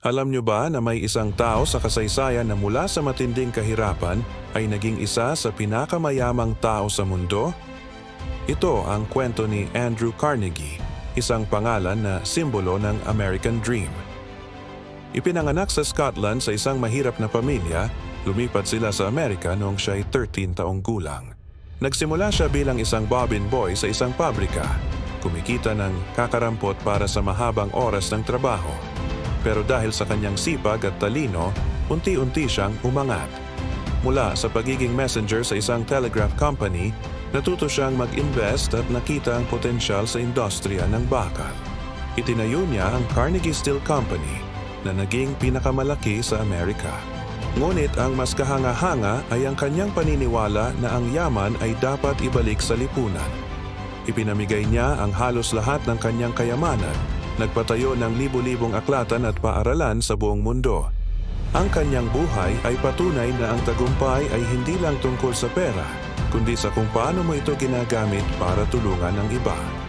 Alam nyo ba na may isang tao sa kasaysayan na mula sa matinding kahirapan ay naging isa sa pinakamayamang tao sa mundo? Ito ang kwento ni Andrew Carnegie, isang pangalan na simbolo ng American Dream. Ipinanganak sa Scotland sa isang mahirap na pamilya, lumipat sila sa Amerika noong siya ay 13 taong gulang. Nagsimula siya bilang isang bobbin boy sa isang pabrika, kumikita ng kakarampot para sa mahabang oras ng trabaho. Pero dahil sa kanyang sipag at talino, unti-unti siyang umangat. Mula sa pagiging messenger sa isang telegraph company, natuto siyang mag-invest at nakita ang potensyal sa industriya ng bakal. Itinayo niya ang Carnegie Steel Company na naging pinakamalaki sa Amerika. Ngunit ang mas kahanga-hanga ay ang kanyang paniniwala na ang yaman ay dapat ibalik sa lipunan. Ipinamigay niya ang halos lahat ng kanyang kayamanan, nagpatayo ng libu-libong aklatan at paaralan sa buong mundo. Ang kanyang buhay ay patunay na ang tagumpay ay hindi lang tungkol sa pera, kundi sa kung paano mo ito ginagamit para tulungan ng iba.